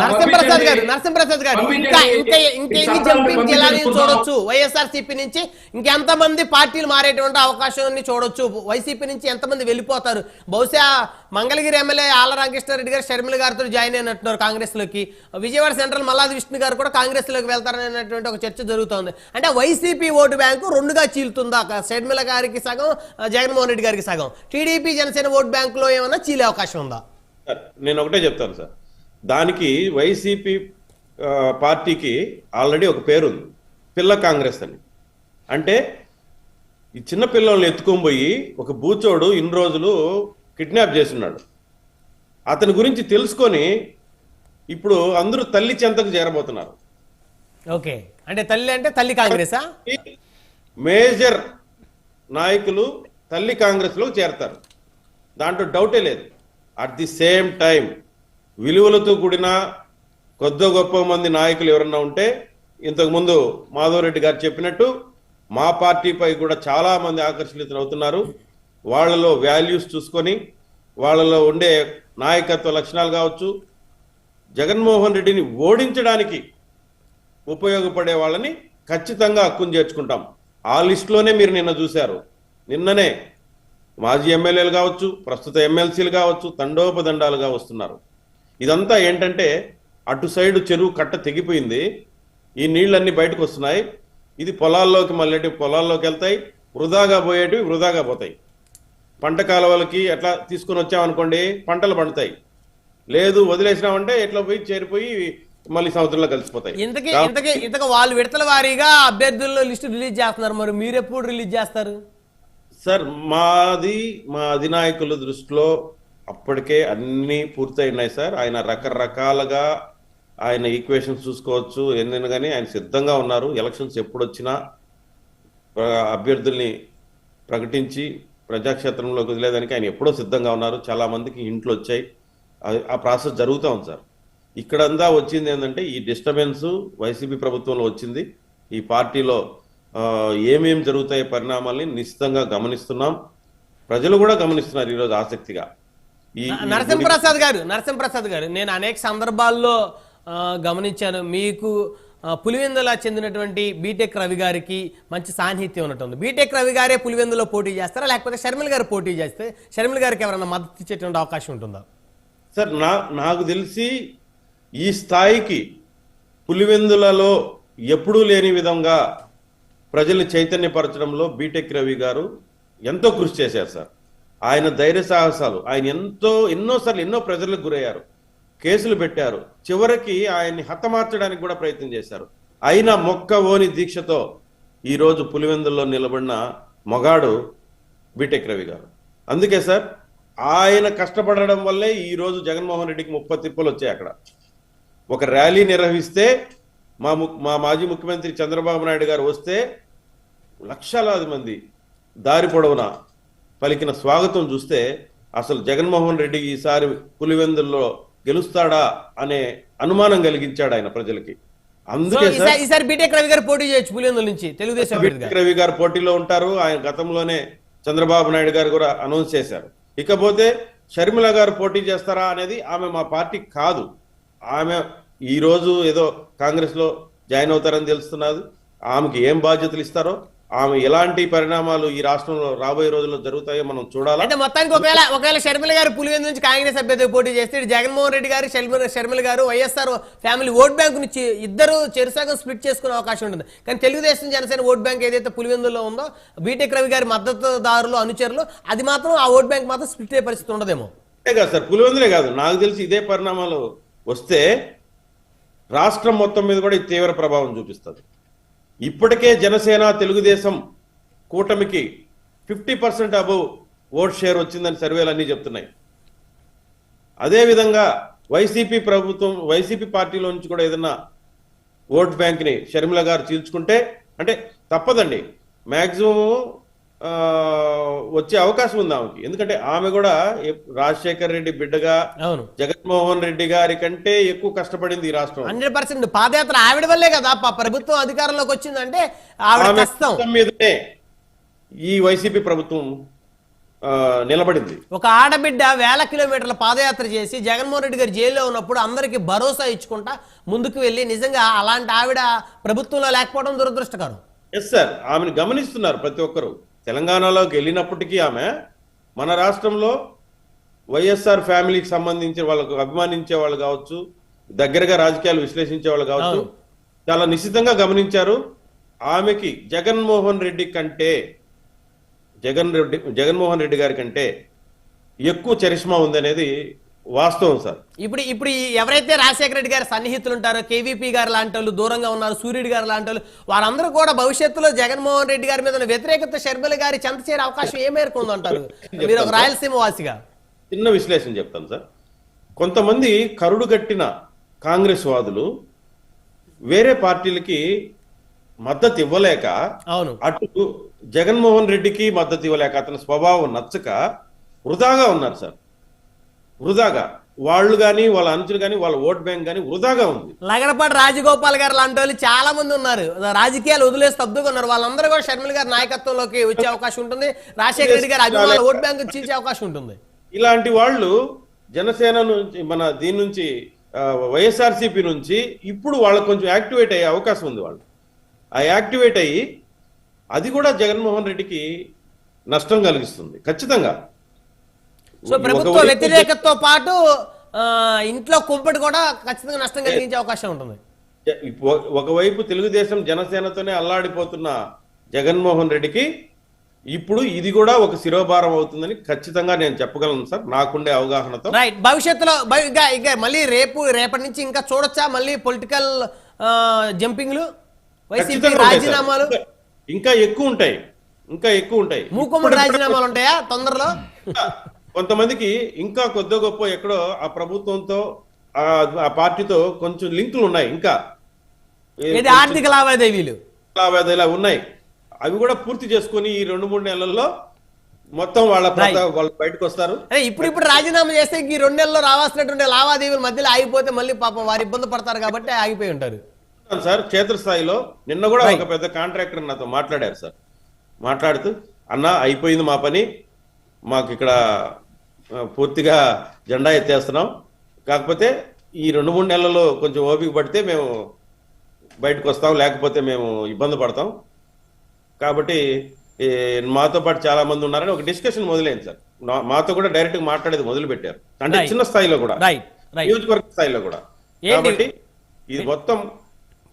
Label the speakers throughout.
Speaker 1: నరసింహప్రసాద్ గారు నరసింహప్రసాద్ గారు ఇంకా ఇంకా ఇంకేమి జంపింగ్ జిల్లాని చూడొచ్చు? వైఎస్ఆర్ సిపి నుంచి ఇంకెంతమంది పార్టీలు మారేటువంటి అవకాశాన్ని చూడొచ్చు? వైసీపీ నుంచి ఎంతమంది వెళ్ళిపోతారు? బహుశా మంగళగిరి ఎమ్మెల్యే ఆల రామకృష్ణారెడ్డి గారు షర్మిల గారితో జాయిన్ అయినట్టున్నారు కాంగ్రెస్లోకి విజయవాడ సెంట్రల్ మల్లాది విష్ణు గారు కూడా కాంగ్రెస్లోకి వెళ్తారనేటువంటి ఒక చర్చ జరుగుతోంది. అంటే వైసీపీ ఓటు బ్యాంకు రెండుగా చీలుతుందా? షర్మిల గారికి సగం జగన్మోహన్ రెడ్డి గారికి సగం. టీడీపీ జనసేన ఓటు బ్యాంకులో ఏమైనా చీలే అవకాశం ఉందా?
Speaker 2: నేను ఒకటే చెప్తాను సార్. దానికి వైసీపీ పార్టీకి ఆల్రెడీ ఒక పేరు ఉంది పిల్ల కాంగ్రెస్ అని. అంటే ఈ చిన్న పిల్లల్ని ఎత్తుకొని పోయి ఒక బూచోడు ఇన్ని రోజులు కిడ్నాప్ చేస్తున్నాడు. అతని గురించి తెలుసుకొని ఇప్పుడు అందరూ తల్లి చెంతకు చేరబోతున్నారు.
Speaker 1: ఓకే. అంటే తల్లి అంటే తల్లి కాంగ్రెసా?
Speaker 2: మేజర్ నాయకులు తల్లి కాంగ్రెస్లో చేరతారు. దాంట్లో డౌటే లేదు. అట్ ది సేమ్ టైం విలువలతో కూడిన కొద్ది గొప్ప మంది నాయకులు ఎవరన్నా ఉంటే ఇంతకుముందు మాధవరెడ్డి గారు చెప్పినట్టు మా పార్టీపై కూడా చాలా మంది ఆకర్షితులవుతున్నారు వాళ్ళలో వాల్యూస్ చూసుకొని వాళ్ళలో ఉండే నాయకత్వ లక్షణాలు కావచ్చు జగన్మోహన్ రెడ్డిని ఓడించడానికి ఉపయోగపడే వాళ్ళని ఖచ్చితంగా హక్కును చేర్చుకుంటాం ఆ లిస్టులోనే మీరు నిన్న చూశారు. నిన్ననే మాజీ ఎమ్మెల్యేలు కావచ్చు ప్రస్తుత ఎమ్మెల్సీలు కావచ్చు తండోపదండాలుగా వస్తున్నారు. ఇదంతా ఏంటంటే అటు సైడ్ చెరువు కట్ట తెగిపోయింది. ఈ నీళ్ళన్నీ బయటకు వస్తున్నాయి. ఇది పొలాల్లోకి మళ్ళీ పొలాల్లోకి వెళ్తాయి. వృధాగా పోయేటివి వృధాగా పోతాయి. పంట కాలువలకి ఎట్లా తీసుకొని వచ్చామనుకోండి పంటలు పండుతాయి. లేదు వదిలేసినామంటే ఎట్లా పోయి చేరిపోయి మళ్ళీ సముద్రంలో కలిసిపోతాయి.
Speaker 1: ఇంతకీ ఇంతకీ ఇంతకు వాళ్ళు విడతల వారీగా అభ్యర్థుల్లో లిస్టు రిలీజ్ చేస్తున్నారు. మరి మీరు ఎప్పుడు రిలీజ్ చేస్తారు?
Speaker 2: సార్ మాది మా అధినాయకుల దృష్టిలో అప్పటికే అన్నీ పూర్తయినాయి సార్. ఆయన రకరకాలుగా ఆయన ఈక్వేషన్స్ చూసుకోవచ్చు ఎన్నెన్ని కానీ ఆయన సిద్ధంగా ఉన్నారు. ఎలక్షన్స్ ఎప్పుడు వచ్చినా అభ్యర్థుల్ని ప్రకటించి ప్రజాక్షేత్రంలోకి వదిలేదానికి ఆయన ఎప్పుడో సిద్ధంగా ఉన్నారు. చాలా మందికి ఇంట్లో వచ్చాయి. ఆ- ప్రాసెస్ జరుగుతూ ఉంది సార్. ఇక్కడంతా వచ్చింది ఏంటంటే ఈ డిస్టర్బెన్స్ వైసీపీ ప్రభుత్వంలో వచ్చింది. ఈ పార్టీలో ఏమేమి జరుగుతాయి పరిణామాల్ని నిశ్చితంగా గమనిస్తున్నాం. ప్రజలు కూడా గమనిస్తున్నారు ఈరోజు ఆసక్తిగా.
Speaker 1: నరసింహప్రసాద్ గారు నరసింహప్రసాద్ గారు నేను అనేక సందర్భాల్లో గమనించాను. మీకు పులివెందుల చెందినటువంటి బీటెక్ రవి గారికి మంచి సాన్నిహిత్యం ఉన్నట్టుంది. బీటెక్ రవి గారే పులివెందులో పోటీ చేస్తారా? లేకపోతే షర్మిల గారు పోటీ చేస్తే షర్మిల గారికి ఎవరైనా మద్దతు ఇచ్చేటువంటి అవకాశం ఉంటుందా?
Speaker 2: సార్ నా నాకు తెలిసి ఈ స్థాయికి పులివెందులలో ఎప్పుడూ లేని విధంగా ప్రజల్ని చైతన్యపరచడంలో బీటెక్ రవి గారు ఎంతో కృషి చేశారు సార్. ఆయన ధైర్య సాహసాలు. ఆయన ఎంతో ఎన్నోసార్లు ఎన్నో ప్రజలకు గురయ్యారు. కేసులు పెట్టారు. చివరికి ఆయన్ని హతమార్చడానికి కూడా ప్రయత్నం చేశారు. అయినా మొక్క ఓని దీక్షతో ఈరోజు పులివెందుల్లో నిలబడిన మొగాడు బీటెక్ రవి గారు. అందుకే సార్ ఆయన కష్టపడడం వల్లే ఈ రోజు జగన్మోహన్ రెడ్డికి ముప్పై తిప్పలు వచ్చాయి అక్కడ. ఒక ర్యాలీ నిర్వహిస్తే మా ము- మా మాజీ ముఖ్యమంత్రి చంద్రబాబు నాయుడు గారు వస్తే లక్షలాది మంది దారి పొడవునా పలికిన స్వాగతం చూస్తే అసలు జగన్మోహన్ రెడ్డి ఈసారి పులివెందుల్లో గెలుస్తాడా అనే అనుమానం కలిగించాడు ఆయన ప్రజలకి. అందుకే
Speaker 1: ఈసారి- బీటెక్ రవి గారు పోటీ చేయొచ్చు పులివెందుల నుంచి తెలుగుదేశం
Speaker 2: రవి గారు పోటీలో ఉంటారు. ఆయన గతంలోనే చంద్రబాబు నాయుడు గారు కూడా అనౌన్స్ చేశారు. ఇకపోతే షర్మిల గారు పోటీ చేస్తారా అనేది ఆమె మా పార్టీ కాదు. ఆమె ఈ రోజు ఏదో కాంగ్రెస్లో జాయిన్ అవుతారని తెలుస్తున్నది. ఆమెకి ఏం బాధ్యతలు ఇస్తారో ఆమె ఎలాంటి పరిణామాలు ఈ రాష్ట్రంలో రాబోయే రోజుల్లో జరుగుతాయో మనం చూడాలా?
Speaker 1: అంటే మొత్తానికి ఒకవేళ ఒకవేళ షర్మిల గారు పులివెందు నుంచి కాంగ్రెస్ అభ్యర్థి పోటీ చేస్తే జగన్మోహన్ రెడ్డి గారు షర్మిల షర్మిల గారు వైఎస్ఆర్ ఫ్యామిలీ ఓట్ బ్యాంక్ నుంచి ఇద్దరు చెరుసగం స్ప్లిట్ చేసుకునే అవకాశం ఉంటుంది. కానీ తెలుగుదేశం జనసేన ఓట్ బ్యాంక్ ఏదైతే పులివెందులో ఉందో బీటెక్ రవి గారి మద్దతుదారులు అనుచరులు అది మాత్రం ఆ ఓట్ బ్యాంక్ మాత్రం స్ప్లిట్ అయ్యే పరిస్థితి ఉండదేమో.
Speaker 2: కాదు సార్ పులివెందులే కాదు. నాకు తెలిసి ఇదే పరిణామాలు వస్తే రాష్ట్రం మొత్తం మీద కూడా తీవ్ర ప్రభావం చూపిస్తుంది. ఇప్పటికే జనసేన తెలుగుదేశం కూటమికి fifty percent above vote share వచ్చిందని సర్వేలు అన్నీ చెప్తున్నాయి. అదేవిధంగా వైసీపీ ప్రభుత్వం వైసీపీ పార్టీలో నుంచి కూడా ఏదన్నా ఓట్ బ్యాంక్ని షర్మిల గారు చీల్చుకుంటే అంటే తప్పదండి. మ్యాక్సిమం వచ్చే అవకాశం ఉంది ఆమెకి. ఎందుకంటే ఆమె కూడా రాజశేఖర్ రెడ్డి బిడ్డగా
Speaker 1: అవును.
Speaker 2: జగన్మోహన్ రెడ్డి గారి కంటే ఎక్కువ కష్టపడింది ఈ రాష్ట్రం.
Speaker 1: హండ్రెడ్ పర్సెంట్ పాదయాత్ర ఆవిడ వల్లే కదా ప్రభుత్వం అధికారంలోకి వచ్చిందంటే ఆవిడ
Speaker 2: మీదనే ఈ వైసీపీ ప్రభుత్వం నిలబడింది.
Speaker 1: ఒక ఆడబిడ్డ వేల కిలోమీటర్ల పాదయాత్ర చేసి జగన్మోహన్ రెడ్డి గారు జైల్లో ఉన్నప్పుడు అందరికీ భరోసా ఇచ్చుకుంటా ముందుకు వెళ్ళి నిజంగా అలాంటి ఆవిడ ప్రభుత్వంలో లేకపోవడం దురదృష్టకరం.
Speaker 2: ఎస్ సార్ ఆమెను గమనిస్తున్నారు ప్రతి ఒక్కరు. తెలంగాణలోకి వెళ్ళినప్పటికీ ఆమె మన రాష్ట్రంలో వైఎస్ఆర్ ఫ్యామిలీకి సంబంధించిన వాళ్ళకు అభిమానించే వాళ్ళు కావచ్చు దగ్గరగా రాజకీయాలు విశ్లేషించే వాళ్ళు కావచ్చు. చాలా నిశ్చితంగా గమనించారు ఆమెకి జగన్మోహన్ రెడ్డి కంటే జగన్ రెడ్డి జగన్మోహన్ రెడ్డి గారి కంటే ఎక్కువ చరిష్మా ఉందనేది వాస్తవం సార్.
Speaker 1: ఇప్పుడు ఇప్పుడు ఎవరైతే రాజశేఖర రెడ్డి గారి సన్నిహితులు ఉంటారో కేవీపీ గారు లాంటి వాళ్ళు దూరంగా ఉన్నారు సూర్యుడు గారు లాంటి వాళ్ళు వారందరూ కూడా భవిష్యత్తులో జగన్మోహన్ రెడ్డి గారి మీద వ్యతిరేకత షర్మిల గారి చెంత చేరే అవకాశం ఏ మేరకు ఉందంటారు? మీరు ఒక రాయలసీమ వాసిగా.
Speaker 2: చిన్న విశ్లేషణ చెప్తాను సార్. కొంతమంది కరుడు కట్టిన కాంగ్రెస్ వాదులు వేరే పార్టీలకి మద్దతు ఇవ్వలేక
Speaker 1: అవును.
Speaker 2: అటు జగన్మోహన్ రెడ్డికి మద్దతు ఇవ్వలేక అతని స్వభావం నచ్చక వృధాగా ఉన్నారు సార్. వృధాగా. వాళ్ళు కానీ వాళ్ళ అనుచులు కానీ వాళ్ళ ఓట్ బ్యాంక్ కానీ వృధాగా ఉంది.
Speaker 1: లగడపాటి రాజగోపాల్ గారు లాంటి వాళ్ళు చాలా మంది ఉన్నారు. రాజకీయాలు వదిలేసి తప్పుగా ఉన్నారు. వాళ్ళందరూ కూడా షర్మిల గారి నాయకత్వంలోకి వచ్చే అవకాశం ఉంటుంది. రాజశేఖర రెడ్డి గారి అభిమానుల ఓట్ బ్యాంక్ చీల్చే అవకాశం ఉంటుంది.
Speaker 2: ఇలాంటి వాళ్ళు జనసేన నుంచి మన దీని నుంచి వైఎస్ఆర్సీపీ నుంచి ఇప్పుడు వాళ్ళకు కొంచెం యాక్టివేట్ అయ్యే అవకాశం ఉంది వాళ్ళు ఆ యాక్టివేట్ అయ్యి అది కూడా జగన్మోహన్ రెడ్డికి నష్టం కలిగిస్తుంది. ఖచ్చితంగా.
Speaker 1: సో ప్రభుత్వ వ్యతిరేకతతో పాటు ఇంట్లో కుంపటి కూడా ఖచ్చితంగా నష్టం కలిగించే అవకాశం ఉంటుంది.
Speaker 2: ఒకవైపు తెలుగుదేశం జనసేనతోనే అల్లాడిపోతున్న జగన్మోహన్ రెడ్డికి ఇప్పుడు ఇది కూడా ఒక శిరోభారం అవుతుందని ఖచ్చితంగా నేను చెప్పగలను సార్. నాకుండే అవగాహనతో.
Speaker 1: రైట్ భవిష్యత్తులో మళ్ళీ రేపు రేపటి నుంచి ఇంకా చూడొచ్చా? మళ్ళీ పొలిటికల్ జంపింగ్లు? వైసీపీ. రాజీనామాలు?
Speaker 2: ఇంకా- ఇంకా ఎక్కువ ఉంటాయి. ఇంకా ఎక్కువ ఉంటాయి.
Speaker 1: మూకుమ్మడి రాజీనామాలు ఉంటాయా? తొందరలో?
Speaker 2: కొంతమందికి ఇంకా కొద్ది గొప్ప ఎక్కడో ఆ ప్రభుత్వంతో ఆ పార్టీతో కొంచెం లింకులు ఉన్నాయి. ఇంకా
Speaker 1: ఆర్థిక లావాదేవీలు.
Speaker 2: లావాదేవీలు ఉన్నాయి. అవి కూడా పూర్తి చేసుకొని ఈ రెండు మూడు నెలల్లో మొత్తం వాళ్ళ వాళ్ళు బయటకు వస్తారు.
Speaker 1: ఇప్పుడు ఇప్పుడు రాజీనామా చేస్తే ఈ రెండు నెలల్లో రావాల్సినటువంటి లావాదేవీల మధ్యలో ఆగిపోతే మళ్ళీ పాపం వారు ఇబ్బంది పడతారు కాబట్టి ఆగిపోయి ఉంటారు.
Speaker 2: సార్ క్షేత్రస్థాయిలో నిన్న కూడా ఒక పెద్ద కాంట్రాక్టర్ నాతో మాట్లాడారు సార్. మాట్లాడుతూ అన్న అయిపోయింది మా పని. మాకు ఇక్కడ పూర్తిగా జెండా ఎత్తేస్తున్నాం. కాకపోతే ఈ రెండు మూడు నెలల్లో కొంచెం ఓపిక పడితే మేము బయటకు వస్తాం లేకపోతే మేము ఇబ్బంది పడతాం. కాబట్టి మాతో పాటు చాలా మంది ఉన్నారని ఒక డిస్కషన్ మొదలైంది సార్. మాతో కూడా డైరెక్ట్గా మాట్లాడేది మొదలు పెట్టారు అంటే. చిన్న స్థాయిలో కూడా. నియోజకవర్గ స్థాయిలో కూడా? కాబట్టి ఇది మొత్తం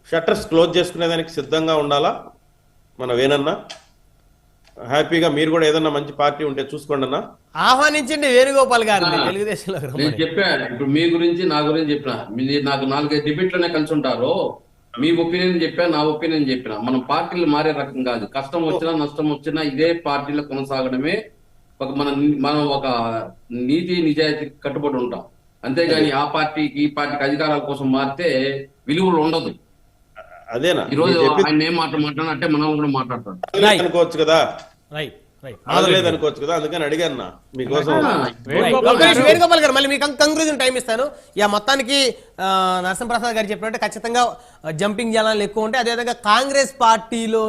Speaker 2: షట్టర్స్ క్లోజ్ చేసుకునేదానికి సిద్ధంగా ఉండాలా? మన వేనన్నా హ్యాపీగా మీరు కూడా ఏదన్నా మంచి పార్టీ ఉంటే చూసుకోండి అన్న.
Speaker 1: ఆహ్వానించండి వేణుగోపాల్ గారిని తెలుగుదేశంలో
Speaker 3: నేను చెప్పాను ఇప్పుడు మీ గురించి నా గురించి చెప్పిన. మీరు నాకు నాలుగైదు డిబేట్లోనే కలిసి ఉంటారు. మీ ఒపీనియన్ చెప్పా నా ఒపీనియన్ చెప్పిన. మనం పార్టీలు మారే రకం కాదు. కష్టం వచ్చినా నష్టం వచ్చినా ఇదే పార్టీలో కొనసాగడమే ఒక మన మనం ఒక నీతి నిజాయితీ కట్టుబడి ఉంటాం. అంతేగాని ఆ పార్టీకి ఈ పార్టీకి అధికారాల కోసం మారితే విలువలు ఉండదు.
Speaker 2: అదేనా?
Speaker 3: ఈ రోజు ఆయన ఏం మాట మాట్లాడినా అంటే మనం కూడా మాట్లాడతాం.
Speaker 2: అనుకోవచ్చు కదా.
Speaker 1: రైట్
Speaker 2: కదా అందుకని అడిగాను నా మీకోసం.
Speaker 1: వేణుగోపాల్ గారు మళ్ళీ మీకు కంక్లూజన్ టైం ఇస్తాను. ఇక మొత్తానికి ఆ, నరసింహప్రసాద్ గారు చెప్పినట్టు ఖచ్చితంగా జంపింగ్ జనాలు ఎక్కువ ఉంటాయి అదేవిధంగా కాంగ్రెస్ పార్టీలో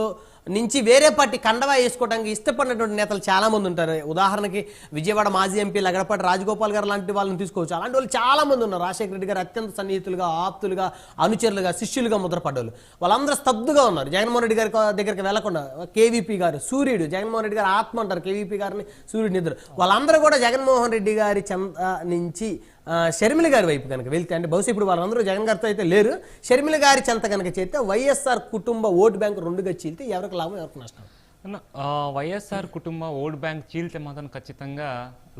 Speaker 1: నుంచి వేరే పార్టీ కండవా వేసుకోవడానికి ఇష్టపడినటువంటి నేతలు చాలామంది ఉంటారు. ఉదాహరణకి విజయవాడ మాజీ ఎంపీ లగడపాటి రాజగోపాల్ గారు లాంటి వాళ్ళని తీసుకోవచ్చు. అలాంటి వాళ్ళు చాలామంది ఉన్నారు. రాజశేఖర రెడ్డి గారు అత్యంత సన్నిహితులుగా ఆప్తులుగా అనుచరులుగా శిష్యులుగా ముద్రపడ్డోళ్ళు. వాళ్ళందరూ స్తబ్దుగా ఉన్నారు. జగన్మోహన్ రెడ్డి గారి దగ్గరికి వెళ్ళకుండా కేవీపీ గారు సూర్యుడు. జగన్మోహన్ రెడ్డి గారు ఆత్మ అంటారు. కేవీపీ గారిని సూర్యుడు నిద్ర. వాళ్ళందరూ కూడా జగన్మోహన్ రెడ్డి గారి చెంత నుంచి షర్మిల గారి వైపు కనుక వెళ్తే అంటే బహుశా ఇప్పుడు వాళ్ళందరూ జగన్ గారితో అయితే లేరు. షర్మిల గారి చెంత కనుక చేస్తే వైఎస్ఆర్ కుటుంబ ఓటు బ్యాంక్ రెండుగా చీలితే ఎవరికి లాభం ఎవరికి నష్టం?
Speaker 4: వైఎస్ఆర్ కుటుంబ ఓట్ బ్యాంక్ చీల్తే మాత్రం ఖచ్చితంగా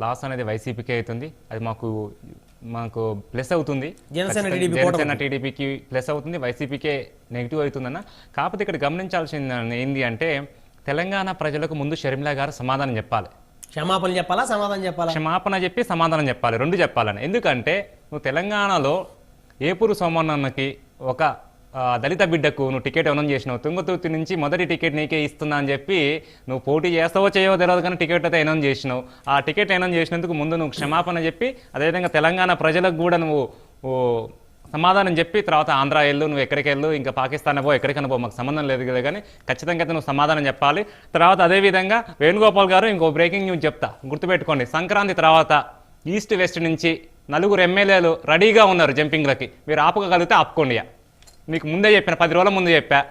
Speaker 4: లాస్ అనేది వైసీపీకే అవుతుంది. అది మాకు మాకు ప్లస్ అవుతుంది.
Speaker 1: జనసేన
Speaker 4: టీడీపీకి ప్లస్ అవుతుంది వైసీపీకే నెగిటివ్ అవుతుందన్న. కాకపోతే ఇక్కడ గమనించాల్సింది ఏంది అంటే తెలంగాణ ప్రజలకు ముందు షర్మిల గారు సమాధానం చెప్పాలి.
Speaker 1: క్షమాపణ చెప్పాలా సమాధానం చెప్పాలా?
Speaker 4: క్షమాపణ చెప్పి సమాధానం చెప్పాలి రెండు చెప్పాలని. ఎందుకంటే నువ్వు తెలంగాణలో ఏపూరు సోమన్నకి ఒక దళిత బిడ్డకు నువ్వు టికెట్ అనౌన్స్ చేసినావు. తుంగతుర్తి నుంచి మొదటి టికెట్ నీకే ఇస్తున్నా అని చెప్పి నువ్వు పోటీ చేస్తావో చేయవో తెలియదు కానీ టికెట్ అయితే అనౌన్స్ చేసినావు. ఆ టికెట్ అనౌన్స్ చేసినందుకు ముందు నువ్వు క్షమాపణ చెప్పి అదేవిధంగా తెలంగాణ ప్రజలకు కూడా నువ్వు సమాధానం చెప్పి తర్వాత ఆంధ్ర వెళ్ళు నువ్వు ఎక్కడికి వెళ్ళు ఇంకా పాకిస్తాన్ పో ఎక్కడికైనా పో మాకు సంబంధం లేదు కదా కానీ ఖచ్చితంగా అయితే నువ్వు సమాధానం చెప్పాలి. తర్వాత అదేవిధంగా వేణుగోపాల్ గారు ఇంకో బ్రేకింగ్ న్యూస్ చెప్తా గుర్తుపెట్టుకోండి. సంక్రాంతి తర్వాత ఈస్ట్ వెస్ట్ నుంచి నలుగురు ఎమ్మెల్యేలు రెడీగా ఉన్నారు జంపింగ్లకి. మీరు ఆపగలిగితే ఆపుకోండి. మీకు ముందే చెప్పిన పది రోజుల ముందు చెప్పా.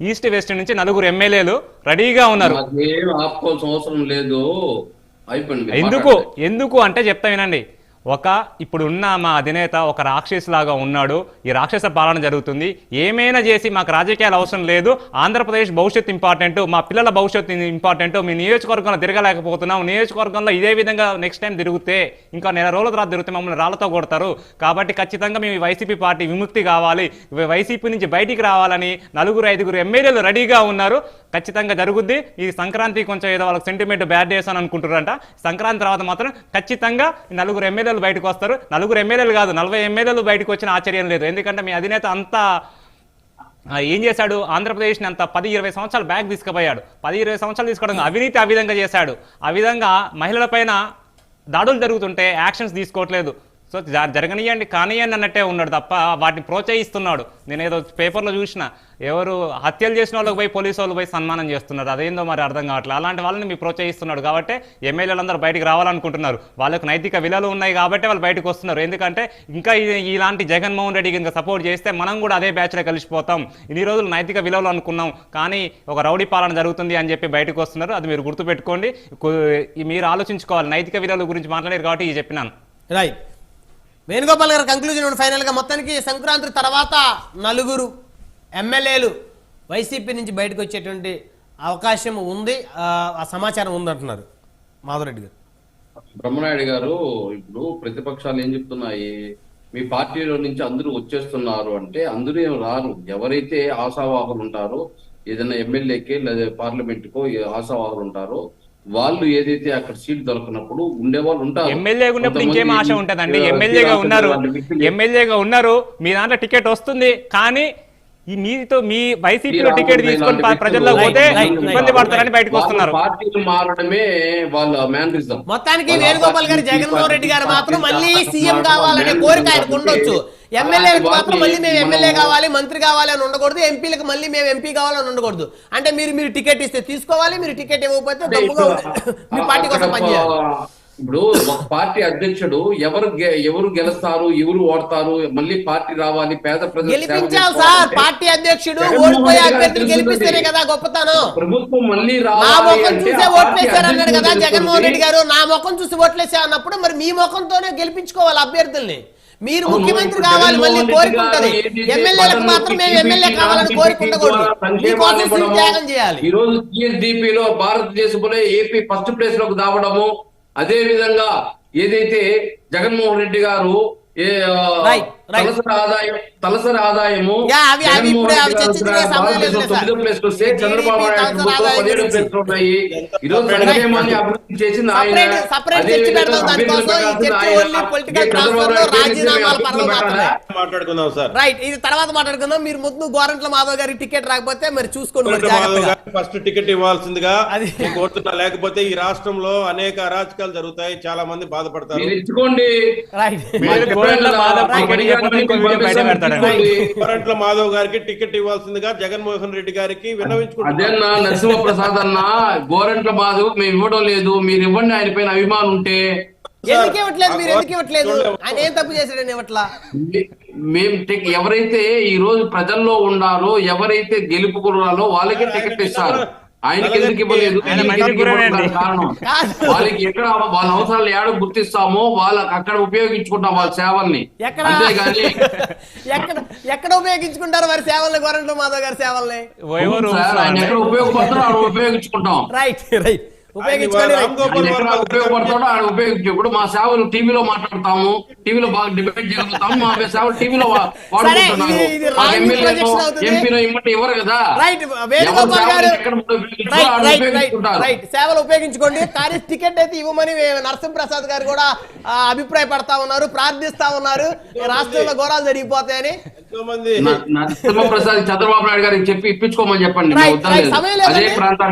Speaker 4: ఈస్ట్ వెస్ట్ నుంచి నలుగురు ఎమ్మెల్యేలు రెడీగా ఉన్నారు.
Speaker 3: అవసరం లేదు.
Speaker 4: ఎందుకు. ఎందుకు? అంటే చెప్తా వినండి. ఒక ఇప్పుడు ఉన్న మా అధినేత ఒక రాక్షసు లాగా ఉన్నాడు. ఈ రాక్షస పాలన జరుగుతుంది. ఏమైనా చేసి మాకు రాజకీయాలు అవసరం లేదు. ఆంధ్రప్రదేశ్ భవిష్యత్తు ఇంపార్టెంట్. మా పిల్లల భవిష్యత్తు ఇంపార్టెంట్. మీ నియోజకవర్గంలో తిరగలేకపోతున్నాం. నియోజకవర్గంలో ఇదే విధంగా నెక్స్ట్ టైం తిరిగితే ఇంకా నెల రోజుల తర్వాత తిరిగితే మమ్మల్ని రాళ్ళతో కొడతారు. కాబట్టి ఖచ్చితంగా మేము వైసీపీ పార్టీ విముక్తి కావాలి. వైసీపీ నుంచి బయటికి రావాలని నలుగురు ఐదుగురు ఎమ్మెల్యేలు రెడీగా ఉన్నారు. ఖచ్చితంగా జరుగుద్ది. ఈ సంక్రాంతి కొంచెం ఏదో వాళ్ళకి సెంటిమెంట్ బ్యాడ్ చేశాను అనుకుంటారంట సంక్రాంతి తర్వాత మాత్రం ఖచ్చితంగా నలుగురు ఎమ్మెల్యే ఎమ్మెల్యేలు బయటకు వస్తారు. నలుగురు ఎమ్మెల్యేలు కాదు నలభై ఎమ్మెల్యేలు బయటకు వచ్చిన ఆశ్చర్యం లేదు. ఎందుకంటే మీ అధినేత అంతా ఏం చేశాడు? ఆంధ్రప్రదేశ్ని అంత పది ఇరవై సంవత్సరాలు బ్యాక్ తీసుకుపోయాడు. పది ఇరవై సంవత్సరాలు తీసుకోవడం అవినీతి ఆ విధంగా చేశాడు. ఆ విధంగా మహిళలపైన దాడులు జరుగుతుంటే యాక్షన్స్ తీసుకోవట్లేదు. సో జరగనియండి కానియండి అన్నట్టే ఉన్నాడు తప్ప వాటిని ప్రోత్సహిస్తున్నాడు. నేను ఏదో పేపర్లో చూసిన ఎవరు హత్యలు చేసిన వాళ్ళకి పోయి పోలీసు వాళ్ళు పోయి సన్మానం చేస్తున్నారు. అదేందో మరి అర్థం కావట్లేదు అలాంటి వాళ్ళని మీరు ప్రోత్సహిస్తున్నాడు కాబట్టి ఎమ్మెల్యేలందరూ బయటికి రావాలనుకుంటున్నారు. వాళ్ళకు నైతిక విలువలు ఉన్నాయి కాబట్టి వాళ్ళు బయటకు వస్తున్నారు. ఎందుకంటే ఇంకా ఇలాంటి జగన్మోహన్ రెడ్డికి ఇంకా సపోర్ట్ చేస్తే మనం కూడా అదే బ్యాచ్లో కలిసిపోతాం. ఇన్ని రోజులు నైతిక విలువలు అనుకున్నాం. కానీ ఒక రౌడీ పాలన జరుగుతుంది అని చెప్పి బయటకు వస్తున్నారు. అది మీరు గుర్తుపెట్టుకోండి. మీరు ఆలోచించుకోవాలి. నైతిక విలువల గురించి మాట్లాడారు కాబట్టి ఇది చెప్పినాను.
Speaker 1: రైట్ వేణుగోపాల్ గారు కంక్లూజన్ ఫైనల్ ఫైనల్గా మొత్తానికి సంక్రాంతి తర్వాత నలుగురు ఎమ్మెల్యేలు వైసీపీ నుంచి బయటకు వచ్చేటువంటి అవకాశం ఉంది. ఆ, సమాచారం ఉందంటున్నారు మాధవరెడ్డి గారు.
Speaker 3: బ్రహ్మనాయుడు గారు ఇప్పుడు ప్రతిపక్షాలు ఏం చెప్తున్నాయి? మీ పార్టీలో నుంచి అందరూ వచ్చేస్తున్నారు అంటే అందరూ ఏం రారు. ఎవరైతే ఆశావాహులు ఉంటారో ఏదైనా ఎమ్మెల్యేకి లేదా పార్లమెంట్కో ఆశావాహులు ఉంటారో వాళ్ళు ఏదైతే అక్కడ సీట్ దొరకనప్పుడు ఉండేవాళ్ళు ఉంటారు.
Speaker 4: ఎమ్మెల్యే ఉన్నప్పుడు ఇంకేం ఆశ ఉంటుందండి? ఎమ్మెల్యేగా ఉన్నారు. ఎమ్మెల్యేగా ఉన్నారు. మీ దాంట్లో టికెట్ వస్తుంది. కానీ ఈ మీతో మీ వైసీపీలో టికెట్ తీసుకొని ప్రజల్లో పోతే ఇబ్బంది. పడతారని బయటకు వస్తున్నారు.
Speaker 3: పార్టీలు మారడమే వాళ్ళ మేనరిజం
Speaker 1: మొత్తానికి వేణుగోపాల్ గారు జగన్మోహన్ రెడ్డి గారు మాత్రం మళ్ళీ సీఎం కావాలనే కోరిక ఆయనకు ఉండొచ్చు. ఎమ్మెల్యేలకు మాత్రం మళ్ళీ మేము ఎమ్మెల్యే కావాలి మంత్రి కావాలి అని ఉండకూడదు ఎంపీలకు మళ్ళీ మేము ఎంపీ కావాలని ఉండకూడదు. అంటే మీరు మీరు టికెట్ ఇస్తే తీసుకోవాలి మీరు టికెట్ ఇవ్వకపోతే మీ పార్టీ కోసం పనిచేయాలి.
Speaker 3: ఇప్పుడు ఒక పార్టీ అధ్యక్షుడు ఎవరు ఎవరు గెలుస్తారు ఎవరు ఓడతారు మళ్ళీ పార్టీ రావాలి పేద ప్రజలు
Speaker 1: సార్. పార్టీ అధ్యక్షుడు ఓడిపోయే అభ్యర్థిని. గెలిపిస్తేనే కదా గొప్పతనం.
Speaker 3: ప్రభుత్వం మళ్ళీ రావాలి
Speaker 1: కదా జగన్మోహన్ రెడ్డి. గారు. నా ముఖం చూసి ఓట్లేసా అన్నప్పుడు మరి మీ ముఖంతోనే గెలిపించుకోవాలి అభ్యర్థుల్ని. మీరు ముఖ్యమంత్రి కావాలి మళ్ళీ కోరిక ఉంటది ఎమ్మెల్యేలకు మాత్రం మేము ఎమ్మెల్యే కావాలని కోరిక ఉండకూడదు త్యాగం చేయాలి.
Speaker 3: ఈ రోజు లో భారతదేశంలో ఏపీ ఫస్ట్ ప్లేస్లోకి దావడము అదే విధంగా ఏదైతే జగన్మోహన్ రెడ్డి గారు ఏ తలసరి ఆదాయం తలసరి ఆదాయము. తొమ్మిదో ప్లేస్ వస్తే చంద్రబాబు నాయుడు పదిహేడు. ప్లేస్ ఉన్నాయి. సంక్షేమాన్ని అభివృద్ధి?
Speaker 1: మాత్రమే.
Speaker 2: మాట్లాడుకుందాం సార్.
Speaker 1: రైట్ ఇది తర్వాత మాట్లాడుకుందాం. మీరు ముందు గోరంట్ల మాధవ్ గారికి టికెట్ రాకపోతే మరి చూసుకోండి
Speaker 2: ఫస్ట్ టికెట్ ఇవ్వాల్సిందిగా కోరుతున్నా. లేకపోతే ఈ రాష్ట్రంలో అనేక అరాచకాలు జరుగుతాయి. చాలా మంది బాధపడతారు.
Speaker 3: ఇచ్చుకోండి.
Speaker 1: రైట్
Speaker 4: మాధవ్.
Speaker 2: కోరంట్ల మాధవ్ గారికి టికెట్ ఇవ్వాల్సిందిగా జగన్మోహన్ రెడ్డి గారికి
Speaker 3: అదేనా నరసింహప్రసాద్ అన్న గోరంట్ల బాధ మేము ఇవ్వడం లేదు మీరు ఇవ్వండి ఆయన పైన అభిమానం ఉంటే.
Speaker 1: ఎందుకు ఇవ్వట్లేదు మీరు? ఎందుకు ఇవ్వట్లేదు?
Speaker 2: చూడలేము.
Speaker 1: ఆయన ఏం తప్పు చేశాడని ఇవ్వట్లా?
Speaker 3: మే- మేము ఎవరైతే ఈ రోజు ప్రజల్లో ఉండాలో ఎవరైతే గెలుపుకున్నారో వాళ్ళకే టికెట్ ఇస్తారు. ఆయనకి ఎందుకు ఇవ్వలేదు. వాళ్ళకి ఎక్కడ వాళ్ళ అవసరాలు ఏడ గుర్తిస్తామో వాళ్ళకి అక్కడ ఉపయోగించుకుంటాం వాళ్ళ సేవల్ని.
Speaker 1: ఎక్కడ?
Speaker 3: అంతేగాని
Speaker 1: ఎక్కడ? ఎక్కడ ఉపయోగించుకుంటారు వారి సేవల్ని? గోరంట్ల మాధవ్ గారి సేవల్ని?
Speaker 3: ఆయన ఎక్కడ ఉపయోగపడతారో ఆడ ఉపయోగించుకుంటాం.
Speaker 1: Right right.
Speaker 3: ఉపయోగించు. ఇప్పుడు మా సేవలు టీవీలో మాట్లాడతాము టీవీలో బాగా డిబేట్ జరుగుతాము మా సేవలు టీవీలో. ఎంపీలో ఇమ్మంటే ఇవ్వరు కదా? సేవలు
Speaker 1: ఉపయోగించుకోండి. కానీ టికెట్ అయితే ఇవ్వమని నరసింహప్రసాద్ గారు కూడా అభిప్రాయపడతా ఉన్నారు ప్రార్థిస్తా ఉన్నారు. ఈ రాష్ట్రంలో ఘోరాలు జరిగిపోతాయని.
Speaker 3: నరసింహప్రసాద్ చంద్రబాబు నాయుడు గారికి చెప్పి ఇప్పించుకోమని చెప్పండి. అదే ప్రాంతానికి